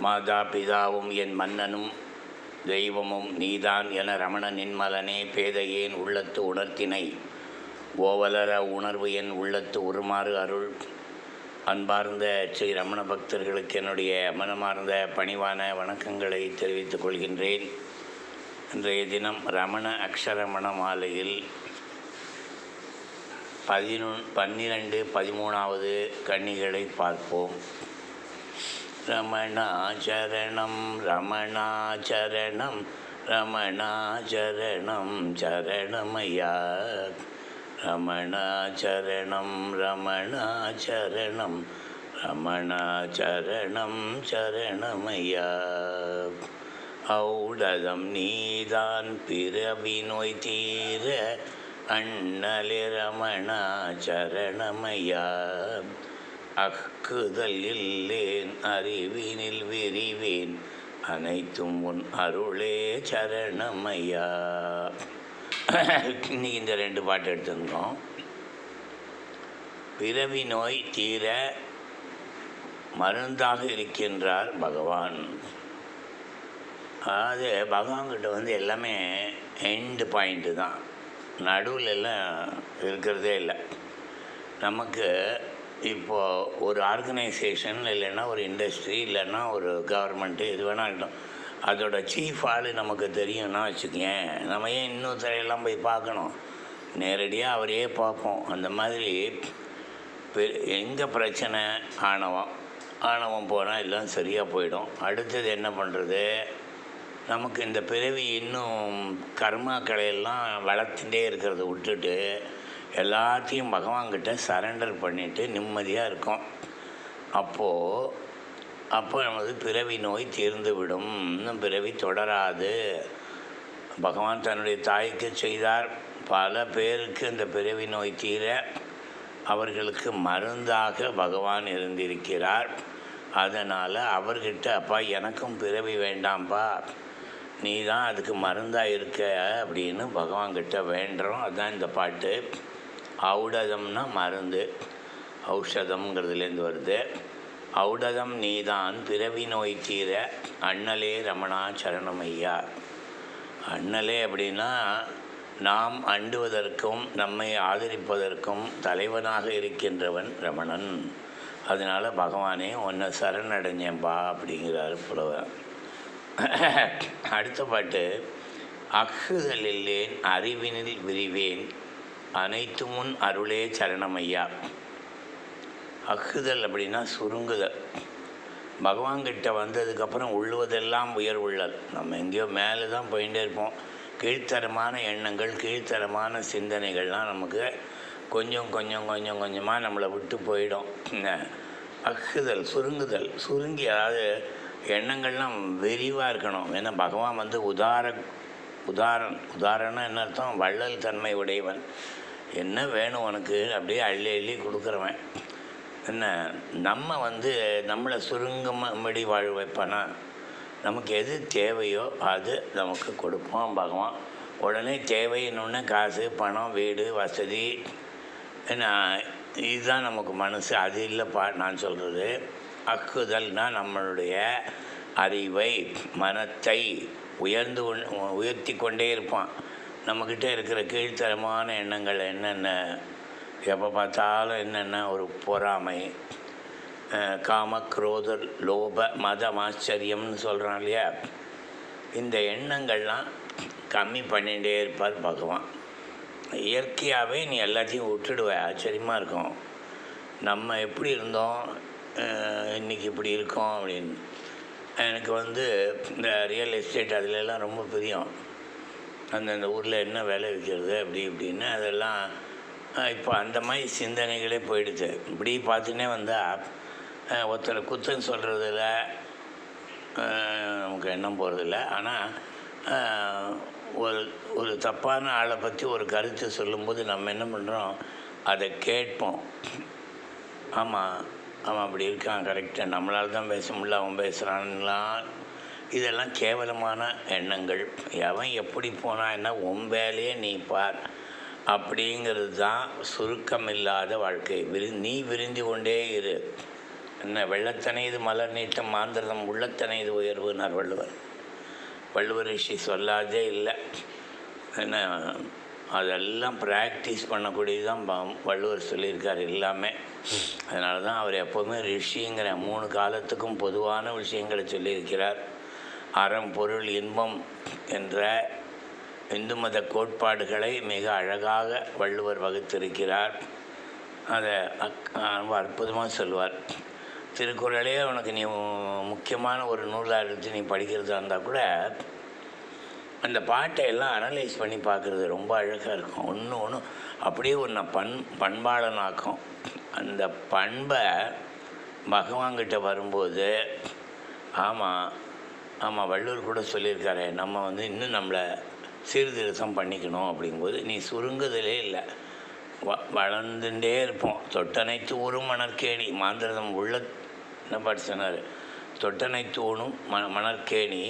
மாதா பிதாவும் என் மன்னனும் தெய்வமும் நீதான் என ரமண நின்மலனே பேதையேன் உள்ளத்து உணர்த்தினை. ஓவலர உணர்வு என் உள்ளத்து உருமாறு அருள். அன்பார்ந்த ஸ்ரீ ரமண பக்தர்களுக்கு என்னுடைய மனமார்ந்த பணிவான வணக்கங்களை தெரிவித்துக் கொள்கின்றேன். இன்றைய தினம் ரமண அக்ஷரமண மாலையில் பதினொன் பன்னிரண்டு பதிமூணாவது கன்னிகளை பார்ப்போம். ரமணாச்சரணம் ரமணாச்சரணம் ரமணாச்சரணம் சரணமையா ரமணாச்சரணம் ரமணாச்சரணம் ரமணாச்சரணம் சரணமையா ஔடதம் நீதான் பிறவி நோய் தீர அண்ணலி ரமணாச்சரணமையா அக்குதல் இல்லேன் அறிவினில் விரிவேன். அனைத்தும் உன் அருளே சரணமையா. இன்னைக்கு இந்த ரெண்டு பாட்டு எடுத்துருந்தோம் பிறவி நோய் தீர மருந்தாக இருக்கின்றார் பகவான். அதாவது பகவான்கிட்ட வந்து எல்லாமே எண்டு பாயிண்ட்டு தான். நடுவில் எல்லாம் இருக்கிறதே இல்லை. நமக்கு இப்போது ஒரு ஆர்கனைசேஷன் இல்லைன்னா ஒரு இண்டஸ்ட்ரி இல்லைன்னா ஒரு கவர்மெண்ட்டு எது வேணால் இருக்கட்டும் அதோட சீஃப் ஆள் நமக்கு தெரியும்னா வச்சுக்கேன் நம்ம ஏன் இன்னும் இன்னொருத்தரையெல்லாம் போய் பார்க்கணும்? நேரடியாக அவரையே பார்ப்போம். அந்த மாதிரி எங்கே பிரச்சனை? ஆணவம். ஆணவம் போனால் எல்லாம் சரியாக போயிடும். அடுத்தது என்ன பண்ணுறது நமக்கு இந்த பிறவி இன்னும் கர்மாக்களையெல்லாம் வளர்த்துட்டே இருக்கிறத விட்டுட்டு எல்லாத்தையும் பகவான்கிட்ட சரண்டர் பண்ணிவிட்டு நிம்மதியாக இருக்கும். அப்போது அப்போ நமது பிறவி நோய் தீர்ந்து விடும் இன்னும் பிறவி தொடராது. பகவான் தன்னுடைய தாய்க்கு செய்தார். பல பேருக்கு இந்த பிறவி நோய் தீர அவர்களுக்கு மருந்தாக பகவான் இருந்திருக்கிறார். அதனால் அவர்கிட்ட அப்பா எனக்கும் பிறவி வேண்டாம்ப்பா நீ தான் அதுக்கு மருந்தாக இருக்க அப்படின்னு பகவான்கிட்ட வேண்டுறோம். அதுதான் இந்த பாட்டு. ஔடதம்னா மருந்து. ஔஷதம்ங்கிறதுலேருந்து வருது. ஔடதம் நீதான் பிறவி நோய் தீர அண்ணலே ரமணா சரணமையா அண்ணலே அப்படின்னா நாம் அண்டுவதற்கும் நம்மை ஆதரிப்பதற்கும் தலைவனாக இருக்கின்றவன் ரமணன். அதனால் பகவானே உன்னை சரணடைஞ்சேன்பா அப்படிங்கிறார் புலவர். அடுத்த பாட்டு அக்குதலில்லேன் அறிவினில் விரிவேன். அனைத்து முன் அருளே சரணமையா. அக்குதல் அப்படின்னா சுருங்குதல். பகவான்கிட்ட வந்ததுக்கப்புறம் உள்ளுவதெல்லாம் உயர் உள்ளல் நம்ம எங்கேயோ மேலே தான் போயிட்டே இருப்போம். கீழ்த்தரமான எண்ணங்கள் கீழ்த்தரமான சிந்தனைகள்லாம் நமக்கு கொஞ்சம் கொஞ்சம் கொஞ்சம் கொஞ்சமாக நம்மளை விட்டு போயிடும். அக்குதல் சுருங்குதல். சுருங்கி அதாவது எண்ணங்கள்லாம் விரிவாக இருக்கணும். ஏன்னா பகவான் வந்து உதார உதாரணம் உதாரணம் என்ன அர்த்தம்? வள்ளல் தன்மை உடையவன். என்ன வேணும் உனக்கு? அப்படியே அள்ளி அள்ளி கொடுக்குறவன். என்ன? நம்ம வந்து நம்மளை சுருங்கமடி வாழ் வைப்பானா? நமக்கு எது தேவையோ அது நமக்கு கொடுப்போம் பகவான். உடனே தேவைன்னு காசு பணம் வீடு வசதி. என்ன? இதுதான் நமக்கு மனசு. அது இல்லைப்பா நான் சொல்கிறது அக்குதல்னால் நம்மளுடைய அறிவை மனத்தை உயர்ந்து உயர்த்தி கொண்டே இருப்பான். நம்மக்கிட்ட இருக்கிற கீழ்த்தரமான எண்ணங்கள் என்னென்ன? எப்போ பார்த்தாலும் என்னென்ன? ஒரு பொறாமை. காம குரோத லோப மதம் ஆச்சரியம்னு சொல்கிறான் இல்லையா? இந்த எண்ணங்கள்லாம் கம்மி பண்ணிகிட்டே இருப்பார் பகவான். இயற்கையாகவே நீ எல்லாத்தையும் விட்டுடுவ. ஆச்சரியமாக இருக்கும். நம்ம எப்படி இருந்தோம்? இன்றைக்கி இப்படி இருக்கோம் அப்படின்னு. எனக்கு வந்து இந்த ரியல் எஸ்டேட் அதிலெல்லாம் ரொம்ப பிரியம். அந்தந்த ஊரில் என்ன வேலை வைக்கிறது அப்படி இப்படின்னு அதெல்லாம் இப்போ அந்த மாதிரி சிந்தனைகளே போயிடுச்சு. இப்படி பார்த்துனே வந்தால் ஒருத்தரை குத்தம் சொல்கிறதில்ல நமக்கு எண்ணம் போகிறதில்ல ஆனால் ஒரு ஒரு தப்பான ஆளை பற்றி ஒரு கருத்து சொல்லும்போது நம்ம என்ன பண்ணுறோம் அதை கேட்போம். ஆமாம் அவன் அப்படி இருக்கான் கரெக்டாக நம்மளால் தான் பேச முடியல அவன் பேசுகிறான்லாம் இதெல்லாம் கேவலமான எண்ணங்கள். எவன் எப்படி போனால் என்ன உன் வேலையே நீ பார். அப்படிங்கிறது தான் சுருக்கம் இல்லாத வாழ்க்கை. விரு நீ விரிந்து கொண்டே இரு. என்ன வெள்ளத்தனைது மலர் நீட்டம் மாந்திரதம் உள்ளத்தனைது உயர்வுனார் வள்ளுவர். வள்ளுவர் ரிஷி சொல்லாதே இல்லை. என்ன அதெல்லாம் ப்ராக்டிஸ் பண்ணக்கூடியதான் ப- வள்ளுவர் சொல்லியிருக்கார் எல்லாமே. அதனால தான் அவர் எப்போவுமே ரிஷிங்கிற மூணு காலத்துக்கும் பொதுவான விஷயங்களை சொல்லியிருக்கிறார். அறம் பொருள் இன்பம் என்ற இந்து மத கோட்பாடுகளை மிக அழகாக வள்ளுவர் வகுத்திருக்கிறார். அதை அக்- ரொம்ப அற்புதமாக சொல்லுவார். திருக்குறளே உனக்கு நீ முக்கியமான ஒரு நூலாக எடுத்து நீ படிக்கிறதா இருந்தால் கூட அந்த பாட்டை எல்லாம் அனலைஸ் பண்ணி பார்க்குறது ரொம்ப அழகாக இருக்கும். ஒன்று ஒன்று அப்படியே ஒன்று பண் பண்பாளனாக்கும். அந்த பண்பை பகவான்கிட்ட வரும்போது ஆமாம் ஆமாம் வள்ளுவர் கூட சொல்லியிருக்காரு நம்ம வந்து இன்னும் நம்மளை சீர்திருத்தம் பண்ணிக்கணும் அப்படிங்கும்போது நீ சுருங்குதலே இல்லை. வ வளர்ந்துட்டே இருப்போம். தொட்டனைத்து ஊரும் மணற்கேணி. மாந்திரதம் உள்ள என்ன பாட்டு சொன்னார்? தொட்டனைத்து ஊனும் ம மணற்கேணி.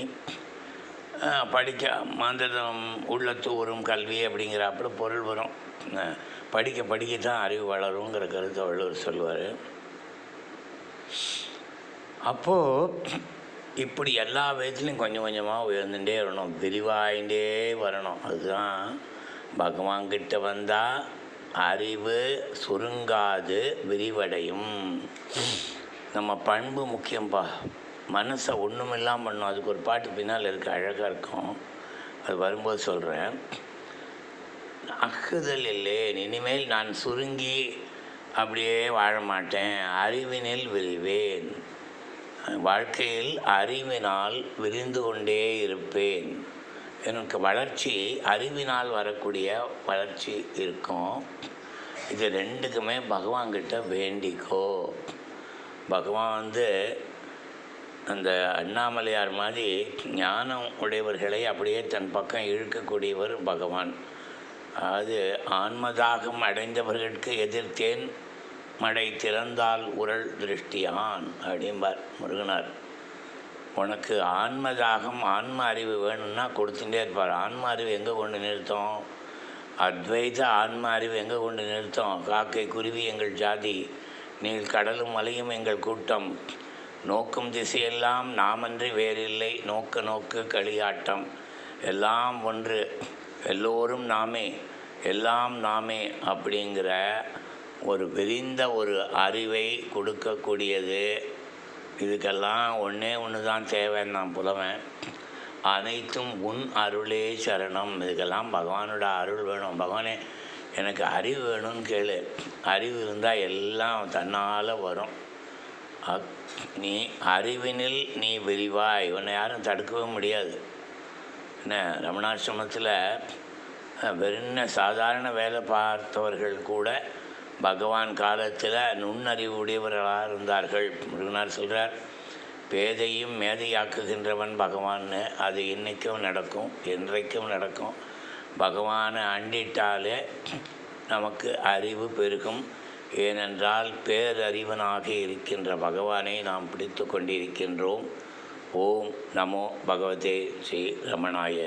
படிக்க மாந்திரதம் உள்ளத்து கல்வி அப்படிங்கிறாப்புல பொருள் வரும். படிக்க படிக்க தான் அறிவு வளருங்கிற கருத்தை வள்ளுவர் சொல்லுவார். அப்போது இப்படி எல்லா விதத்துலையும் கொஞ்சம் கொஞ்சமாக உயர்ந்துட்டே வரணும். விரிவாயிண்டே வரணும். அதுதான் பகவான்கிட்ட வந்தால் அறிவு சுருங்காது விரிவடையும். நம்ம பண்பு முக்கியம்ப்பா மனசை ஒன்றும் பண்ணும். அதுக்கு ஒரு பாட்டு பின்னால் இருக்க அழகாக இருக்கும். அது வரும்போது சொல்கிறேன் அக்குதல் இல்லேன் இனிமேல் நான் சுருங்கி அப்படியே வாழ மாட்டேன். அறிவினில் விரிவேன். வாழ்க்கையில் அறிவினால் விரிந்து கொண்டே இருப்பேன். எனக்கு வளர்ச்சி அறிவினால் வரக்கூடிய வளர்ச்சி இருக்கும். இது ரெண்டுக்குமே பகவான்கிட்ட வேண்டிக்கோ. பகவான் வந்து அந்த அண்ணாமலையார் மாதிரி ஞானம் உடையவர்களை அப்படியே தன் பக்கம் இழுக்கக்கூடியவர் பகவான். அது ஆன்மதாகம் அடைந்தவர்களுக்கு எதிர்த்தேன். மடை திறந்தால் உரள் திருஷ்டியான் அப்படிம்பார் முருகனார். உனக்கு ஆன்மதாகம் ஆன்ம அறிவு வேணும்னா கொடுத்துட்டே இருப்பார். ஆன்ம அறிவு எங்கே கொண்டு நிறுத்தம்? அத்வைத ஆன்ம அறிவு எங்கே கொண்டு நிறுத்தம்? காக்கை குருவி எங்கள் ஜாதி நீள் கடலும் மலையும் எங்கள் கூட்டம். நோக்கும் திசையெல்லாம் நாமன்றி வேறில்லை. நோக்க நோக்கு களியாட்டம். எல்லாம் ஒன்று. எல்லோரும் நாமே எல்லாம் நாமே அப்படிங்கிற ஒரு விரிந்த ஒரு அறிவை கொடுக்கக்கூடியது. இதுக்கெல்லாம் ஒன்றே ஒன்று தான் தேவைன்னு நான் புலவேன். அனைத்தும் உன் அருளே சரணம். இதுக்கெல்லாம் பகவானோட அருள் வேணும். பகவானே எனக்கு அறிவு வேணும்னு கேளு. அறிவு இருந்தால் எல்லாம் தன்னால் வரும். அக்- நீ அறிவினில் நீ விரிவாய். உன்னை யாரும் தடுக்கவே முடியாது. என்ன ரமணாசிரமத்தில் வெறும் சாதாரண வேலை பார்த்தவர்கள் கூட பகவான் காலத்தில் நுண்ணறிவு உடையவர்களாக இருந்தார்கள். முருகனார் சொல்கிறார் பேதையும் மேதையாக்குகின்றவன் பகவான்னு அது இன்றைக்கும் நடக்கும் என்றைக்கும் நடக்கும். பகவானை அண்டிட்டாலே நமக்கு அறிவு பெருகும். ஏனென்றால் பேரறிவனாக இருக்கின்ற பகவானை நாம் பிடித்து கொண்டிருக்கின்றோம். ஓம் நமோ பகவதே ஸ்ரீ ரமணாய